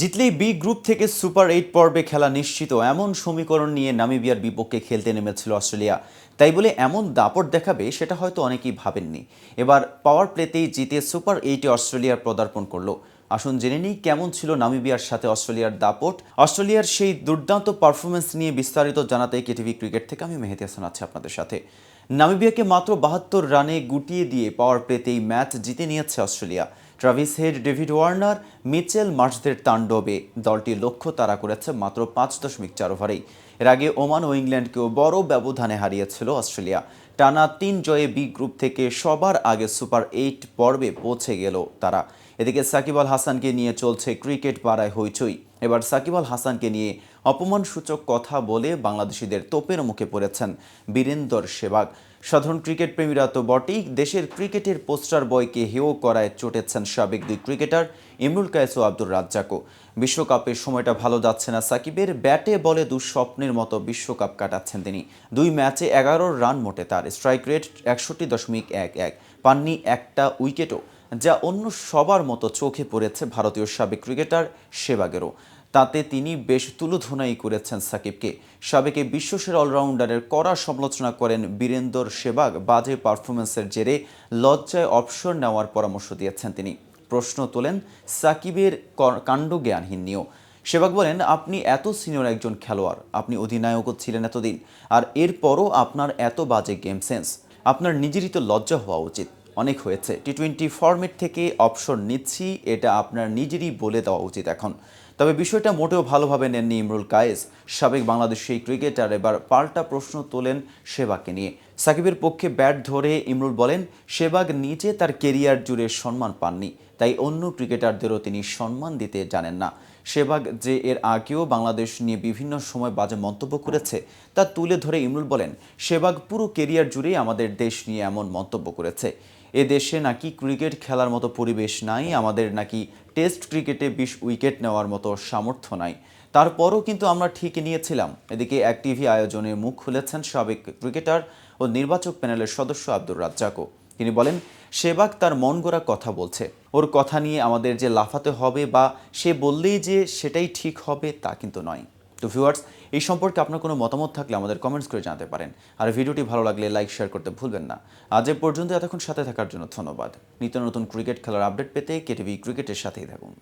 জিতলেই B group থেকে super eight পর্বে খেলা নিশ্চিত। এমন সমীকরণ নিয়ে নামিবিয়ার বিপক্ষে খেলতে নেমেছিল অস্ট্রেলিয়া। তাই বলে এমন দাপট দেখাবে সেটা হয়তো অনেকেই ভাবেননি। এবার পাওয়ার প্লেতেই জিতে সুপার এইটে অস্ট্রেলিয়ার পদার্পণ করল। আসুন জেনে নিই কেমন ছিল নামিবিয়ার সাথে অস্ট্রেলিয়ার দাপট। অস্ট্রেলিয়ার সেই দুর্দান্ত পারফরমেন্স নিয়ে বিস্তারিত জানাতে কেটিভি ক্রিকেট থেকে আমি মেহেদি হাসান আছি আপনাদের সাথে। নামিবিয়াকে মাত্র বাহাত্তর রানে গুটিয়ে দিয়ে পাওয়ার প্লেতেই ম্যাচ জিতে নিয়েছে Australia. Travis Head, David Warner, Mitchell মার্চদের তাণ্ডবে দলটির লক্ষ্য তারা করেছে মাত্র পাঁচ দশমিক চার ওভারেই। এর আগে ওমান ও ইংল্যান্ডকেও বড় ব্যবধানে হারিয়েছিল অস্ট্রেলিয়া। টানা তিন জয়ে বি গ্রুপ থেকে সবার আগে সুপার এইট পর্বে পৌঁছে গেল তারা। এদিকে সাকিব আল হাসানকে নিয়ে চলছে ক্রিকেট পাড়ায় হইচই। এবার সাকিব আল হাসানকে নিয়ে অপমানসূচক কথা বলে বাংলাদেশিদের তোপের মুখে পড়েছেন বীরেন্দর সেবাগ। সাধারণ ক্রিকেট প্রেমীরা তো বটেই, দেশের ক্রিকেটের পোস্টার বয়কে হেয় করায় চটেছেন সাবেক দুই ক্রিকেটার ইমরুল কায়েস ও আব্দুর রাজ্জাকও। বিশ্বকাপের সময়টা ভালো যাচ্ছে না সাকিবের, ব্যাটে বলে দুঃস্বপ্নের মতো বিশ্বকাপ কাটাচ্ছেন তিনি। দুই ম্যাচে এগারো রান মোটে তার, স্ট্রাইক রেট একষট্টি দশমিক এক এক, পাননি একটা উইকেটও, যা অন্য সবার মতো চোখে পড়েছে ভারতীয় সাবেক ক্রিকেটার সেবাগেরও। তাতে তিনি বেশ তুলোধনাই করেছেন সাকিবকে। সাবেকে বিশ্বসেরা অলরাউন্ডারের কড়া সমালোচনা করেন বীরেন্দর সেবাগ, বাজে পারফরমেন্সের জেরে লজ্জায় অবসর নেওয়ার পরামর্শ দিয়েছেন তিনি। প্রশ্ন তোলেন, সাকিবের কাণ্ড জ্ঞানহীন নিয়েও। সেবাগ বলেন, আপনি এত সিনিয়র একজন খেলোয়াড়, আপনি অধিনায়কও ছিলেন এতদিন, আর এরপরও আপনার এত বাজে গেম সেন্স, আপনার নিজেরই তো লজ্জা হওয়া উচিত। অনেক হয়েছে। টি টোয়েন্টি ফরম্যাট থেকে অপশন নিচ্ছি, এটা আপনার নিজেরই বলে দেওয়া উচিত এখন। তবে বিষয়টা মোটেও ভালোভাবে নেননি ইমরুল কায়েস। সাবেক বাংলাদেশি ক্রিকেটার, এবার পাল্টা প্রশ্ন তোলেন সেবাকে নিয়ে। সাকিবের পক্ষে ব্যাট ধরে ইমরুল বলেন, সেবাগ নিজে তার কেরিয়ার জুড়ে সম্মান পাননি, তাই অন্য ক্রিকেটারদেরও তিনি সম্মান দিতে জানেন না। সেবাগ যে এর আগেও বাংলাদেশ নিয়ে বিভিন্ন সময় বাজে মন্তব্য করেছে, তা তুলে ধরে ইমরুল বলেন, সেবাগ পুরো কেরিয়ার জুড়েই আমাদের দেশ নিয়ে এমন মন্তব্য করেছে। এ দেশে নাকি ক্রিকেট খেলার মতো পরিবেশ নাই, আমাদের নাকি টেস্ট ক্রিকেটে বিশ উইকেট নেওয়ার মতো সামর্থ্য নাই। তারপরও কিন্তু আমরা ঠিক নিয়েছিলাম। এদিকে এক টিভি আয়োজনে মুখ খুলেছেন সাবেক ক্রিকেটার ও নির্বাচক প্যানেলের সদস্য আব্দুর রাজ্জাকও। তিনি বলেন সেবাক তার মন গড়া কথা বলছে। ওর কথা নিয়ে আমাদের যে লাফাতে হবে বা সে বললেই যে সেটাই ঠিক হবে তা কিন্তু নয়। তো ভিউয়ার্স এই সম্পর্কে আপনার কোনো মতামত থাকলে আমাদের কমেন্টস করে জানাতে পারেন। আর ভিডিওটি ভালো লাগলে লাইক শেয়ার করতে ভুলবেন না। আজ এ পর্যন্ত এতক্ষণ সাথে থাকার জন্য ধন্যবাদ। নিত্য নতুন ক্রিকেট খেলার আপডেট পেতে কেটিভি ক্রিকেটের সাথেই থাকুন।